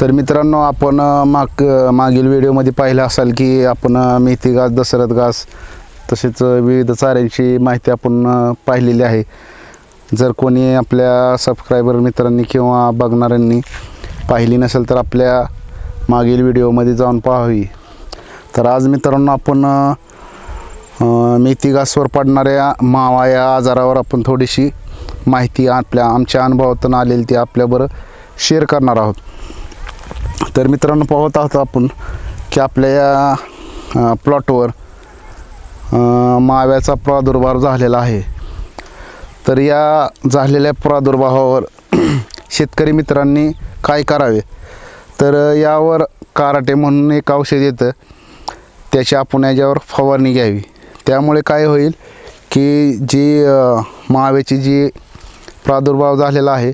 तर मित्रांनो आपण माग मागील व्हिडिओमध्ये पाहिलं असाल की आपण मेथी घास दशरथ घास तसेच विविध चाऱ्यांची माहिती आपण पाहिलेली आहे. जर कोणी आपल्या सबस्क्रायबर मित्रांनी किंवा बघणाऱ्यांनी पाहिली नसेल तर आपल्या मागील व्हिडिओमध्ये जाऊन पाहावी. तर आज मित्रांनो आपण मेथी घासवर पडणाऱ्या मावा या आजारावर आपण थोडीशी माहिती आपल्या आमच्या अनुभवातून आलेली ती आपल्याबरोबर शेअर करणार आहोत. तर मित्रांनो पाहत आहोत आपण की आपल्या या प्लॉटवर माव्याचा प्रादुर्भाव झालेला आहे. तर या झालेल्या प्रादुर्भावावर शेतकरी मित्रांनी काय करावे? तर यावर काराटे म्हणून एक औषध येतं. त्याची आपण याच्यावर फवारणी घ्यावी. त्यामुळे काय होईल की जी माव्याची जी प्रादुर्भाव झालेला आहे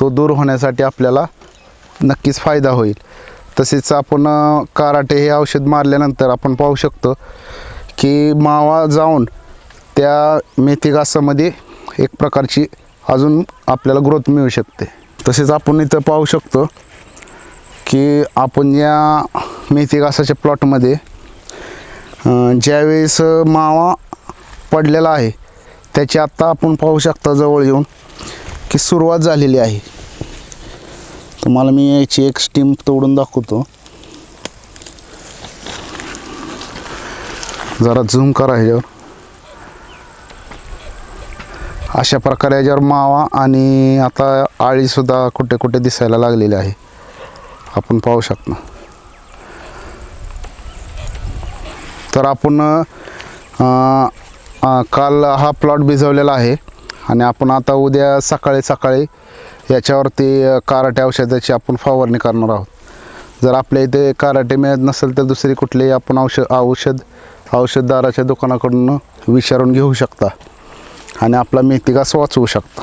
तो दूर होण्यासाठी आपल्याला नक्कीच फायदा होईल. तसेच आपण काराटे हे औषध मारल्यानंतर आपण पाहू शकतो की मावा जाऊन त्या मेथी घासामध्ये एक प्रकारची अजून आपल्याला ग्रोथ मिळू शकते. तसेच आपण इथं पाहू शकतो की आपण या मेथी घासाच्या प्लॉटमध्ये ज्यावेळेस मावा पडलेला आहे त्याची आत्ता आपण पाहू शकता जवळ येऊन की सुरुवात झालेली आहे. तुम्हाला मी याची एक स्टीम तोडून दाखवतो. जरा झूम करा ह्याच्यावर. अशा प्रकारे याच्यावर मावा आणि आता आळीसुद्धा कुठे कुठे दिसायला लागलेली आहे. आपण पाहू शकतो. तर आपण काल हा प्लॉट भिजवलेला आहे. आणि आपण आता उद्या सकाळी सकाळी याच्यावरती काराटे औषधाची आपण फवारणी करणार आहोत. जर आपल्या इथे काराटे मिळत नसेल तर दुसरी कुठलीही आपण औषध औषध औषधदाराच्या दुकानाकडून विचारून घेऊ शकता. आणि आपला मेथी वाचवू शकता.